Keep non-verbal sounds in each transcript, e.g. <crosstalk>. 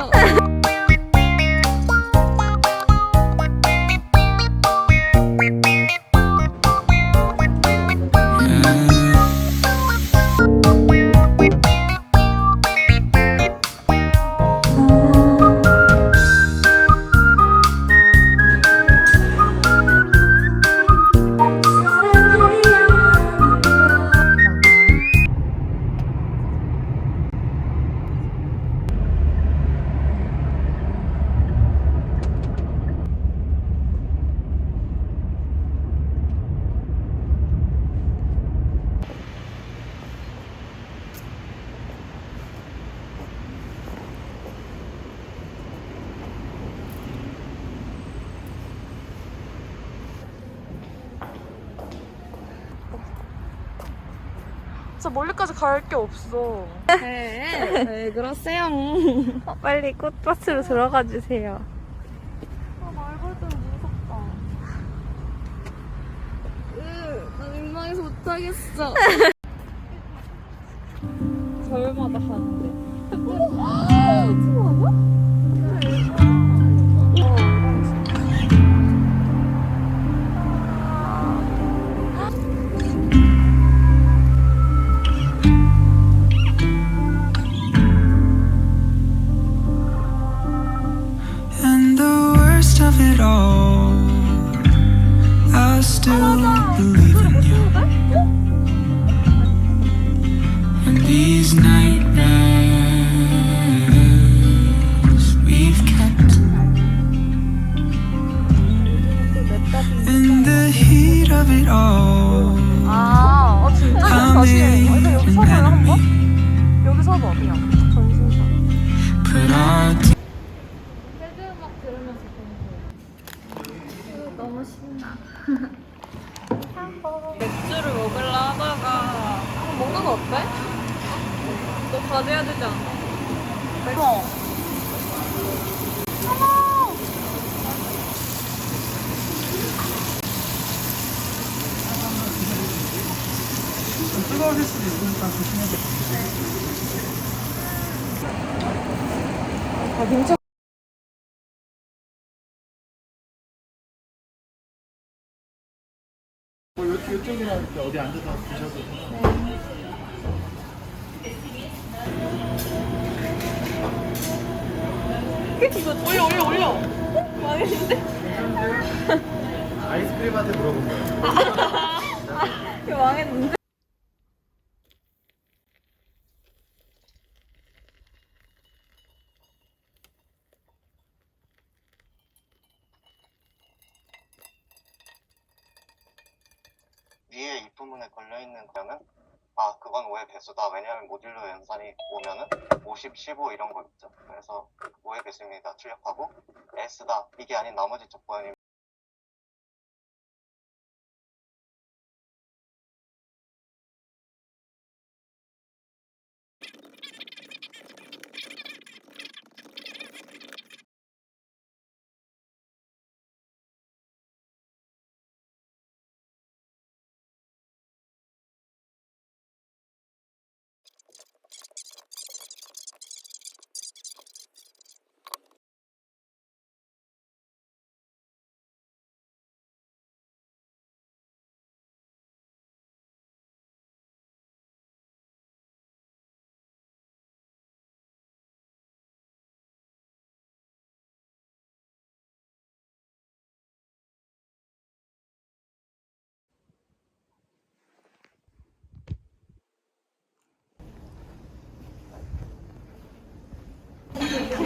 哈 <laughs> 진짜 멀리까지 갈 게 없어. 네, 네, 그러세요. 어, 빨리 꽃밭으로 들어가 주세요. 아, 말벌 좀 무섭다. 으, 나 민망해서 못하겠어. <laughs> these nights 아, 김치 뭐 요, 요쪽이나 이렇게 어디 앉아서 드셔도 이거 올려, 올려, 올려. 망했는데? 아이스크림한테 물어본 거예요. 이거 망했는데? 위에 이 부분에 걸려있는 거는 아 그건 오해 배수다. 왜냐하면 모듈러 연산이 오면은 50, 15 이런 거 있죠. 그래서 오해 배수입니다. 출력하고 S다. 이게 아닌 나머지 조건이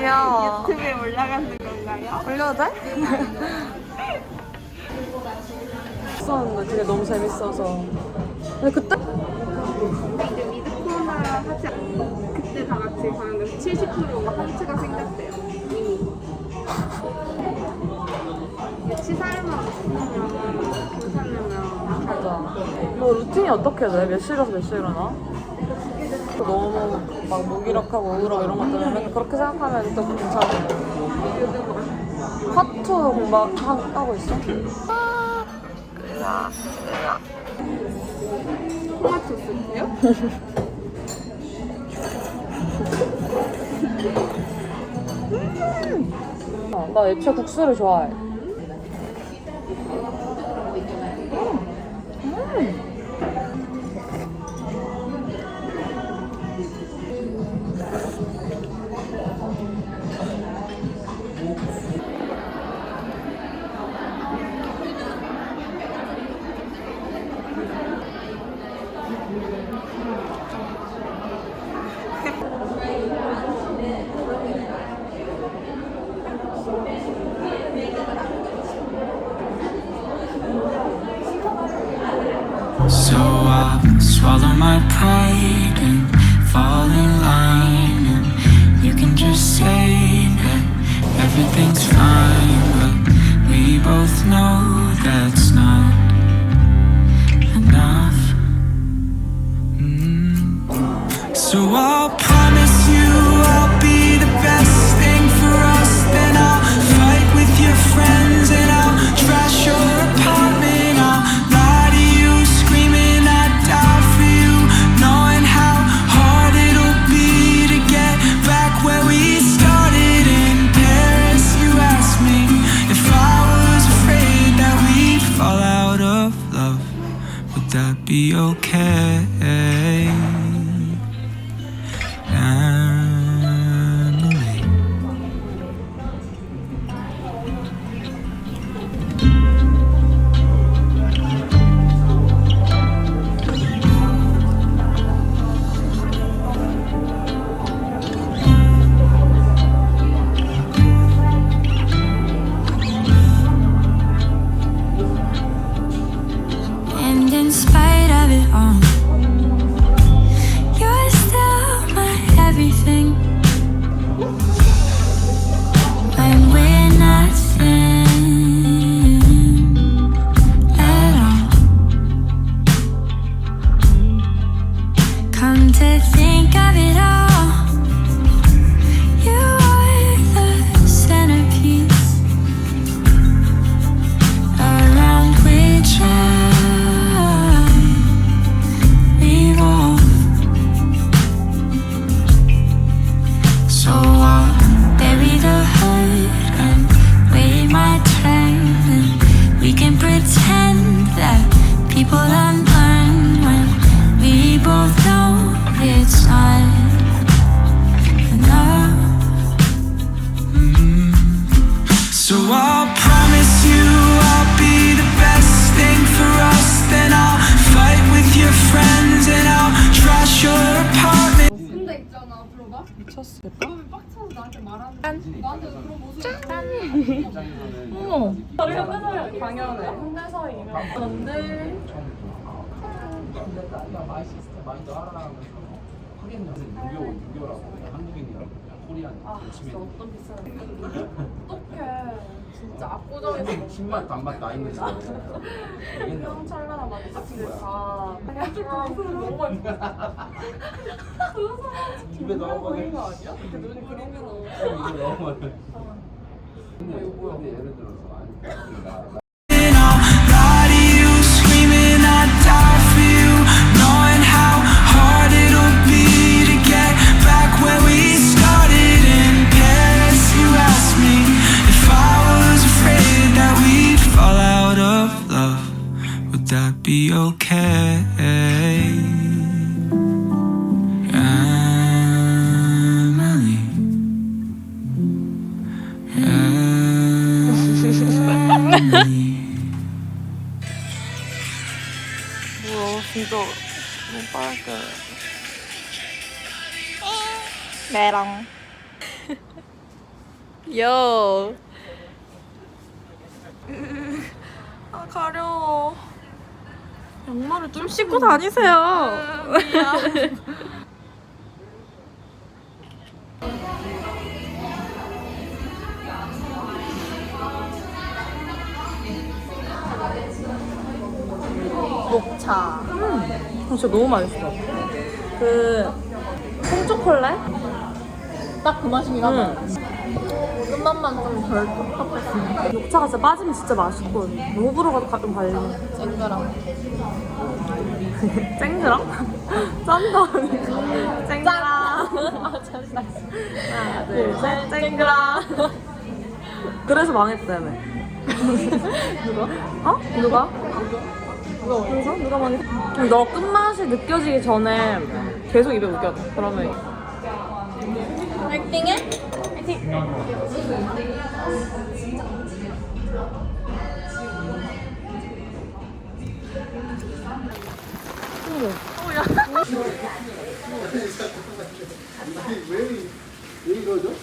귀여워. 유튜브에 올라가는 건가요? 올려도 돼? 했었는데 되게 너무 재밌어서. 근데 그때 이제 미드코너 하지 않 그때 다 같이 가는데 70%가 하트가 생겼대요 이미 치사율만 없으면 괜찮으면 맞아. 너 루틴이 어떻게 돼? 몇 시라서 몇 시에 일어나? 또 너무 막 무기력하고 우울하고 이런 것 때문에 그렇게 생각하면 또 괜찮아. 화투 공부하고 있어? 토마토 스프요? 어, 나 애초에 국수를 좋아해. So 근데 아, 진짜 어떤 비싼 어떡해. 진짜 압구정에서 신맛 단맛 다 있는 거. 휘황찬란한 맛집들 다 그냥 좀 너무 많이 입에 넣어 보이는 거 아니야? 이렇게 눈 그리면 이거 너무. 근데 근데 예를 들어서 아니 okay? Emily. Emily. 뭐야 진짜 너무 빨개 메랑 요 아, 가려워. 양말을 좀 신고 다니세요. 녹차. <laughs> 음, 진짜 너무 맛있어. 그 콩초콜릿? 딱그 맛이긴 하다. 끝맛만 좀덜 텁텁했어. 녹차가 진짜 빠지면 진짜 맛있고 호불호가 가끔 갈리는. 쨍그랑. <laughs> 쨍그랑? <laughs> 짠다. 쨍그랑. 아. 하나, 하나, 둘, 셋, 쨍그라. <laughs> 그래서 망했다며. 누가? 어? 누가? 누가 그래서? 누가 망했어? 너 끝맛이 느껴지기 전에 계속 입에 웃겨. 그러면. 화이팅해? 화이팅! 왜 이러죠?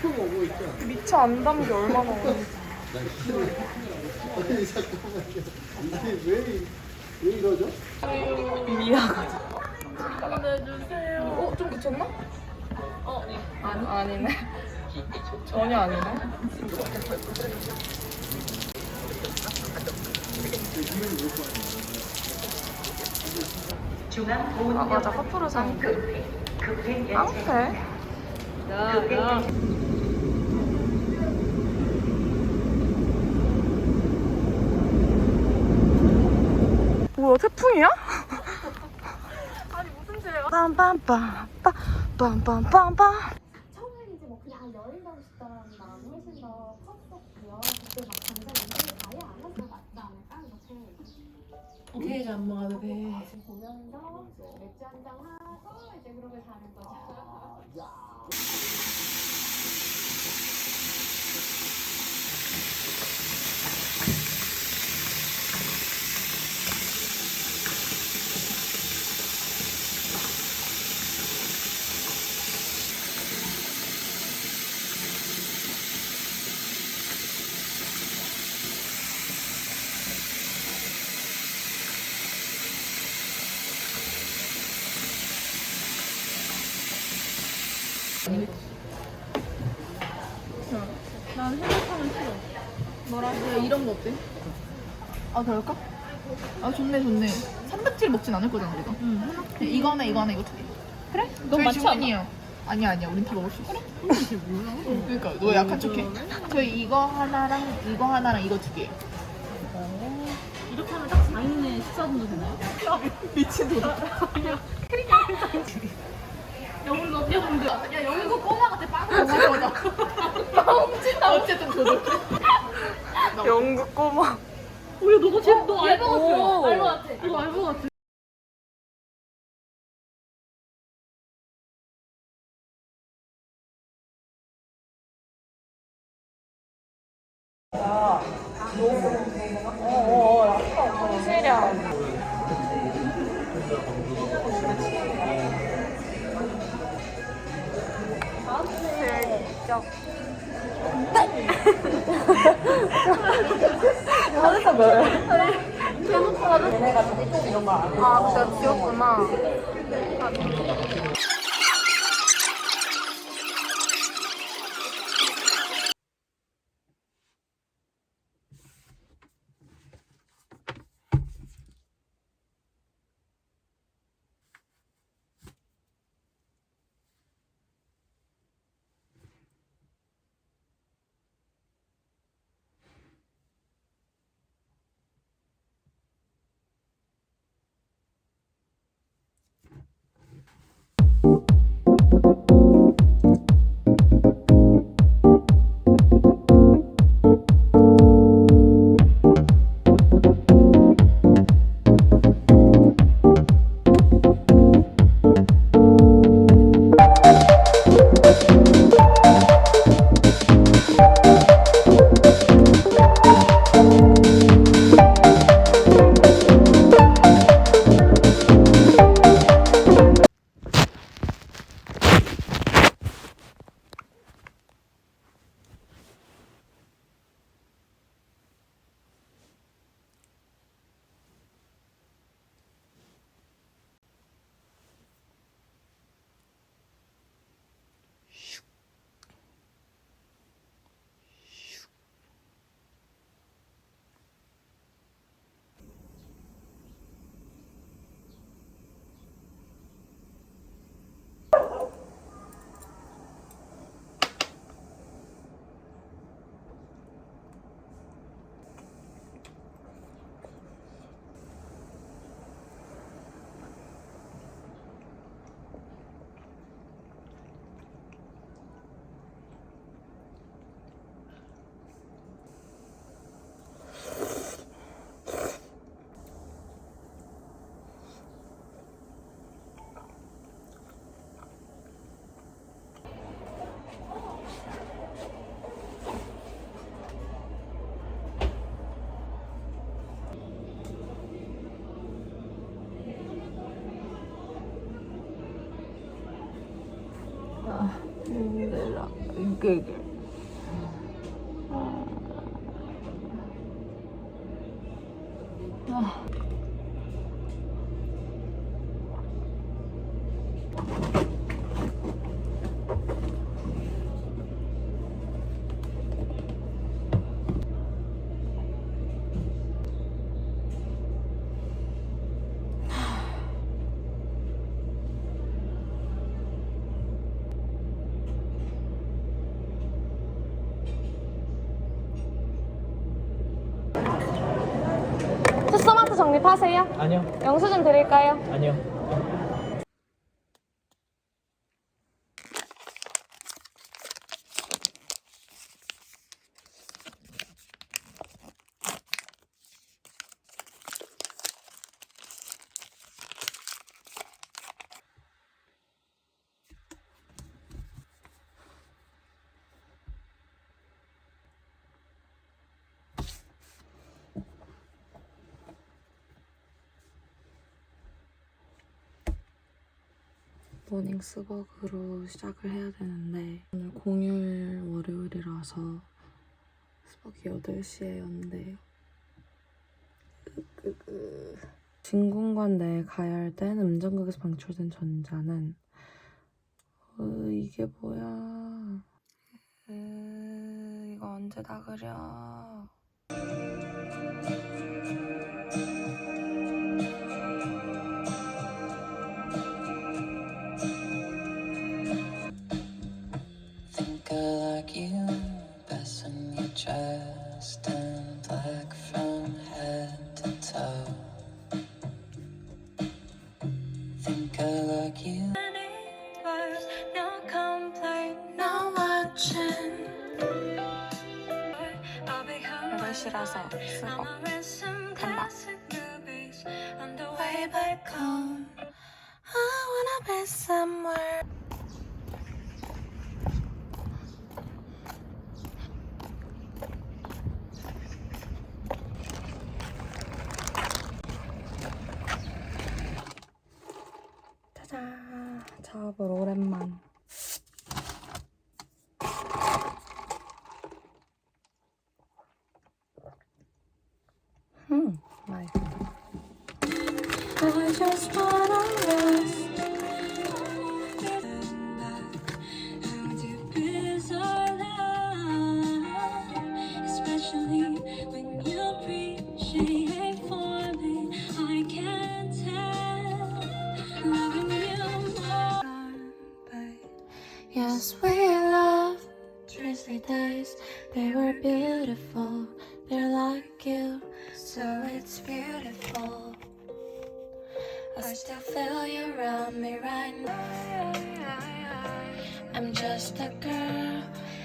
통 오고 있죠? 미처 안 담기 얼마나 어려운지. 아니 잠깐만요. 아니 왜, 왜 이러죠? 미안하다. 보내주세요. 어? 좀 그쳤나? 어, 아니, 아니네. 전혀 아니네. 아, 맞아. 커플로 산 그. 깡패? 야, 야. 뭐야, 태풍이야? <laughs> 빰빰빰 빰 빰빰빰빰 처음에는 이제 뭐 그냥 여행 가고 싶다라는 마음이 훨씬 더 컸었고요. 그때 막 당장 연락을 아예 안 해서 낫지 않을까 이렇게 오케이 안 먹어도 돼 보면서 맥주 한잔 하고 이제 그러고 자는 거죠. 이런 거 어때? 아 그럴까? 아 좋네 좋네. 삼각질 먹진 않을 거잖아 우리가. 응. 이거 하나 이거 하나 이거 두 개. 그래? 많지 않아? 주문이에요. 아니야 아니야 우린 다 먹을 수 있어. 그러니까 너 약간 척해. 저희 이거 하나랑 이거 하나랑 이거 두 개. 이렇게 하면 딱 4인의 식사 정도 되나요? 미친 도다. 영국 어디였는데 야 영국 꼬마 같아 빵 맞아 맞아. 아, 어쨌든 저도. 영국 꼬마 우리 너무 재, 너 알바 같아. 오. 알바 같아. 이거 알바 같아. 저기 이런 힘들어. 으그그. 아. 투스마트 적립하세요? 아니요, 영수증 드릴까요? 아니요. 모닝 스벅으로 시작을 해야 되는데 오늘 공휴일 월요일이라서 스벅이 8시에 연대요. 진공관 내에 할땐 음정극에서 방출된 전자는 으, 이게 뭐야 으, 이거 언제 다 그려 8시라서 스벅 간다. On the way back home, I wanna be somewhere. Yes, we love drizzly days. They were beautiful. They're like you, so it's beautiful. I still feel you around me right now. I'm just a girl,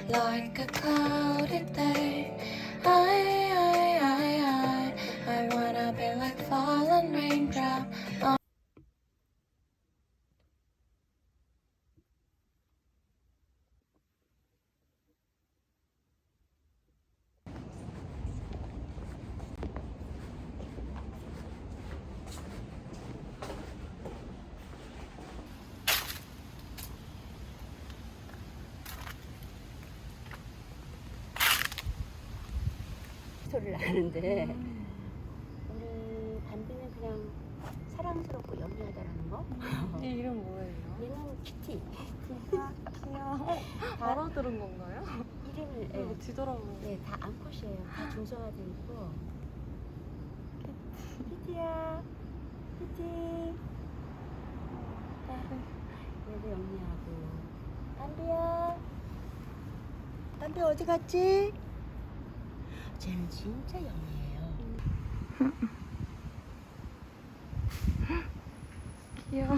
like a cloudy day. I, I, I, I, I wanna be like fallen raindrop. 소리를 하는데 우리 담비는 그냥 사랑스럽고 영리하다라는 거. 이 이름 뭐예요? 얘는 키티. 귀여워 알아들은 건가요? 이름을 이거 예, 뒤돌아보고 네, 다 암컷이에요. 다 중성화돼 있고. 키티야, 키티. 얘도 영리하고. 담비야, 담비 어디 갔지? 쟤는 진짜 영리해요. <laughs> 귀여워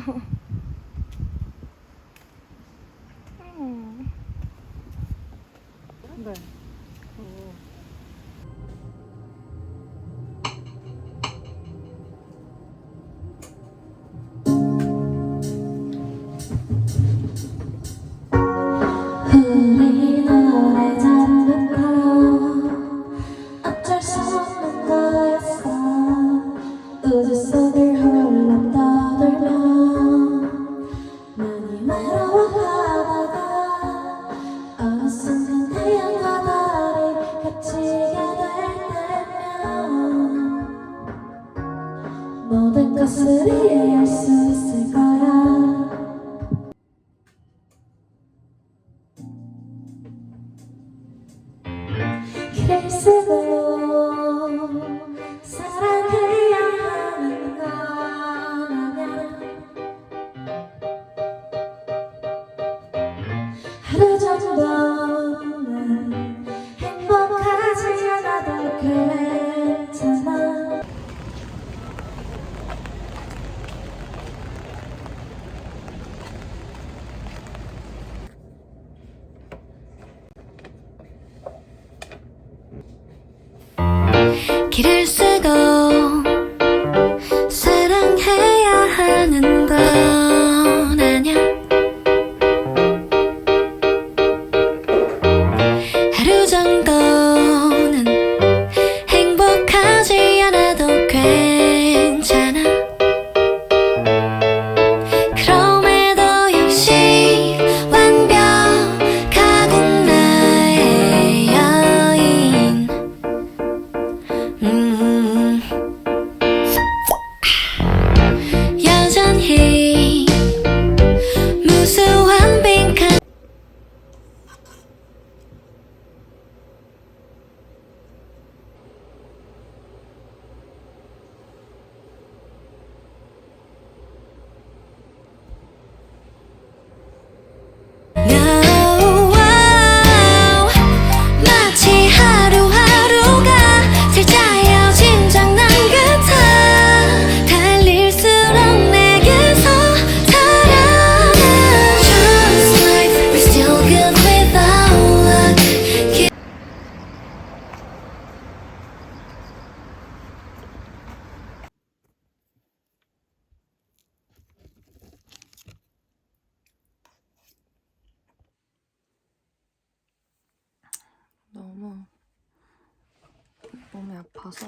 손이 아파서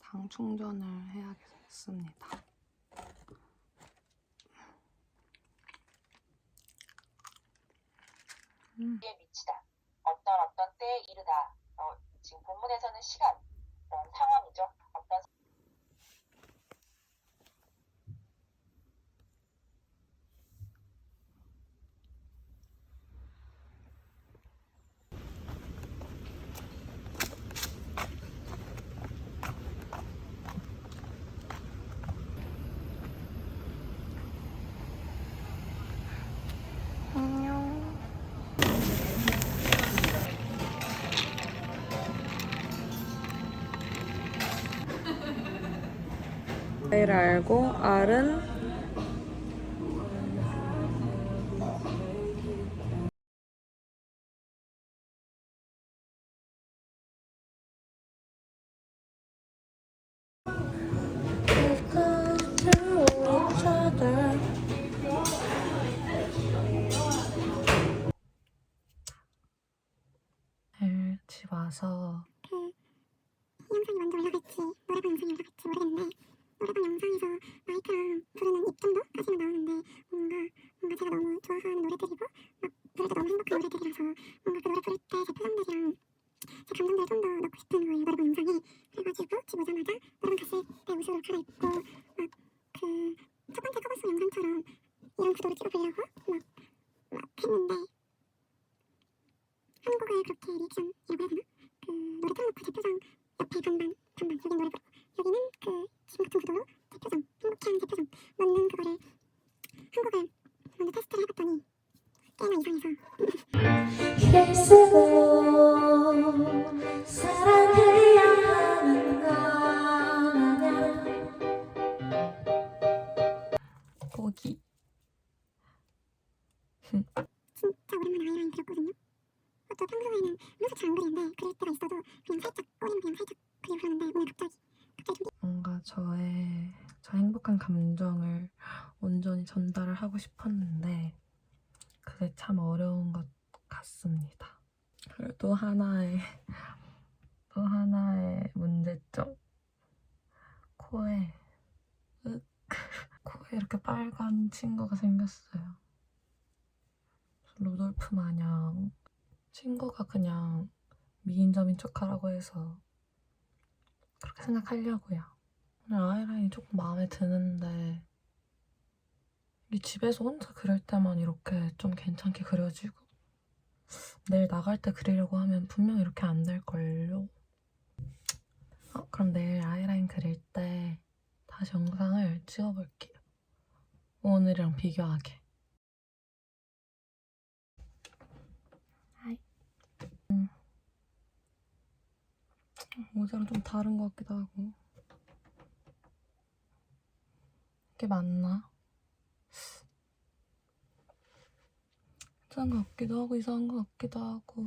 당 충전을 해야겠습니다. 음. 미치다. 어떤 어떤 때 이르다. 어, 지금 본문에서는 시간, I를 알고 R은 방을 해가지고 집 오자마자 노래방 갔을 때 옷으로 갈아입고 막 그 첫 번째 커버스 영상처럼 이런 구도로 찍어보려고 온전히 전달을 하고 싶었는데 그게 참 어려운 것 같습니다. 그리고 또 하나의 <laughs> 또 하나의 문제점 코에 <laughs> 코에 이렇게 빨간 친구가 생겼어요. 루돌프 마냥 친구가 그냥 미인점인 척하라고 해서 그렇게 생각하려고요. 오늘 아이라인이 조금 마음에 드는데 우리 집에서 혼자 그릴 때만 이렇게 좀 괜찮게 그려지고 내일 나갈 때 그리려고 하면 분명 이렇게 안 될걸요? 어, 그럼 내일 아이라인 그릴 때 다시 영상을 찍어볼게요. 오늘이랑 비교하게. 음. 모자랑 좀 다른 것 같기도 하고. 이게 맞나? 이상한 것 같기도 하고 이상한 것 같기도 하고